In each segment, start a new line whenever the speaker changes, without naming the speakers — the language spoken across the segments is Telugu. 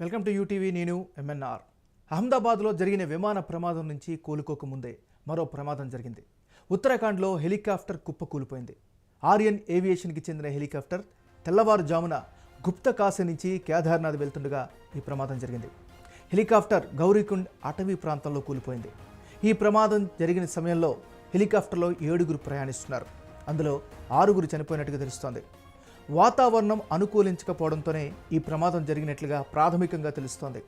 వెల్కమ్ టు యూటీవీ నేను ఎంఎన్ఆర్. అహ్మదాబాద్లో జరిగిన విమాన ప్రమాదం నుంచి కోలుకోకముందే మరో ప్రమాదం జరిగింది. ఉత్తరాఖండ్లో హెలికాప్టర్ కుప్పకూలిపోయింది ఆర్యన్ ఏవియేషన్కి చెందిన హెలికాప్టర్ తెల్లవారుజామున గుప్త కాశీ నుంచి కేదార్నాథ్ వెళ్తుండగా ఈ ప్రమాదం జరిగింది. హెలికాప్టర్ గౌరీకుండ్ అటవీ ప్రాంతంలో కూలిపోయింది. ఈ ప్రమాదం జరిగిన సమయంలో హెలికాప్టర్లో ఏడుగురు ప్రయాణిస్తున్నారు. అందులో ఆరుగురు చనిపోయినట్టుగా తెలుస్తోంది. వాతావరణం అనుకూలించకపోవడంతోనే ఈ ప్రమాదం జరిగినట్లుగా ప్రాథమికంగా తెలుస్తోంది.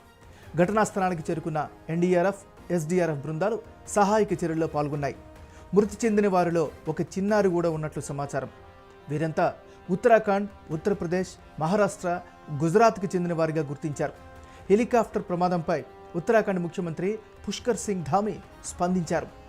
ఘటనా స్థలానికి చేరుకున్న ఎన్డీఆర్ఎఫ్ ఎస్డీఆర్ఎఫ్ బృందాలు సహాయక చర్యల్లో పాల్గొన్నాయి. మృతి చెందిన వారిలో ఒక చిన్నారి కూడా ఉన్నట్లు సమాచారం. వీరంతా ఉత్తరాఖండ్ ఉత్తరప్రదేశ్ మహారాష్ట్ర గుజరాత్కి చెందిన వారిగా గుర్తించారు. హెలికాప్టర్ ప్రమాదంపై ఉత్తరాఖండ్ ముఖ్యమంత్రి పుష్కర్ సింగ్ ధామి స్పందించారు.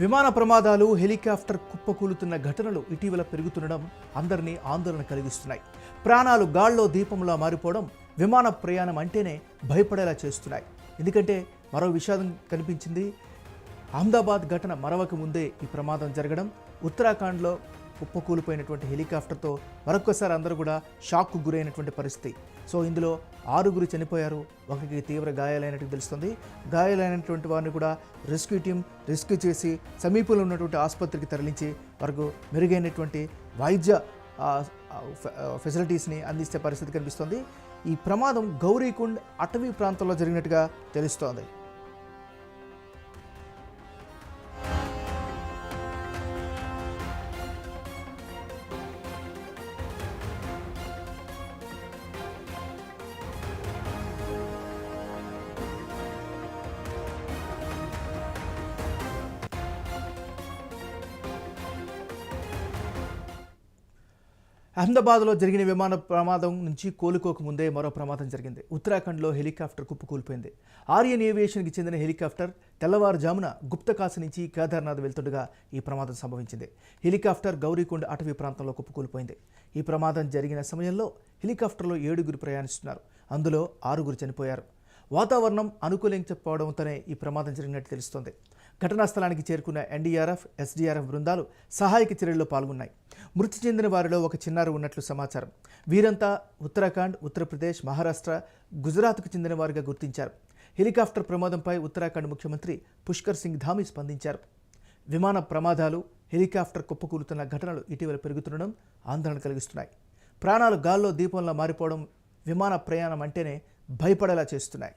విమాన ప్రమాదాలు హెలికాప్టర్ కుప్పకూలుతున్న ఘటనలు ఇటీవల పెరుగుతుండడం అందరినీ ఆందోళన కలిగిస్తున్నాయి. ప్రాణాలు గాల్లో దీపంలా మారిపోవడం విమాన ప్రయాణం అంటేనే భయపడేలా చేస్తున్నాయి. ఎందుకంటే మరో విషాదం కనిపించింది. అహ్మదాబాద్ ఘటన మరవక ముందే ఈ ప్రమాదం జరగడం ఉత్తరాఖండ్లో కుప్పకూలిపోయినటువంటి హెలికాప్టర్తో మరొకసారి అందరూ కూడా షాక్కు గురైనటువంటి పరిస్థితి. సో ఇందులో ఆరుగురు చనిపోయారు. ఒకరికి తీవ్ర గాయాలైనట్టు తెలుస్తుంది. గాయాలైనటువంటి వారిని కూడా రెస్క్యూ టీం రెస్క్యూ చేసి సమీపంలో ఉన్నటువంటి ఆసుపత్రికి తరలించి వరకు మెరుగైనటువంటి వైద్య ఫెసిలిటీస్ని అందించే పరిస్థితి కనిపిస్తుంది. ఈ ప్రమాదం గౌరీకుండ్ అటవీ ప్రాంతంలో జరిగినట్టుగా తెలుస్తోంది. అహ్మదాబాద్లో జరిగిన విమాన ప్రమాదం నుంచి కోలుకోకముందే మరో ప్రమాదం జరిగింది. ఉత్తరాఖండ్లో హెలికాప్టర్ కుప్పకూలిపోయింది ఆర్యన్ ఏవియేషన్కి చెందిన హెలికాప్టర్ తెల్లవారుజామున గుప్తకాశి నుంచి కేదార్నాథ్ వెళ్తుండగా ఈ ప్రమాదం సంభవించింది. హెలికాప్టర్ గౌరీకొండ అటవీ ప్రాంతంలో కుప్పకూలిపోయింది ఈ ప్రమాదం జరిగిన సమయంలో హెలికాప్టర్లో ఏడుగురు ప్రయాణిస్తున్నారు. అందులో ఆరుగురు చనిపోయారు. వాతావరణం అనుకూలించకపోవడంతోనే ఈ ప్రమాదం జరిగినట్టు తెలుస్తోంది. ఘటనా స్థలానికి చేరుకున్న ఎన్డీఆర్ఎఫ్ ఎస్డీఆర్ఎఫ్ బృందాలు సహాయక చర్యల్లో పాల్గొన్నాయి. మృతి చెందిన వారిలో ఒక చిన్నారి ఉన్నట్లు సమాచారం. వీరంతా ఉత్తరాఖండ్ ఉత్తరప్రదేశ్ మహారాష్ట్ర గుజరాత్కు చెందిన వారిగా గుర్తించారు. హెలికాప్టర్ ప్రమాదంపై ఉత్తరాఖండ్ ముఖ్యమంత్రి పుష్కర్ సింగ్ ధామి స్పందించారు. విమాన ప్రమాదాలు హెలికాప్టర్ కుప్పకూలుతున్న ఘటనలు ఇటీవల పెరుగుతుండడం ఆందోళన కలిగిస్తున్నాయి. ప్రాణాలు గాల్లో దీపంలా మారిపోవడం విమాన ప్రయాణం అంటేనే భయపడేలా చేస్తున్నాయి.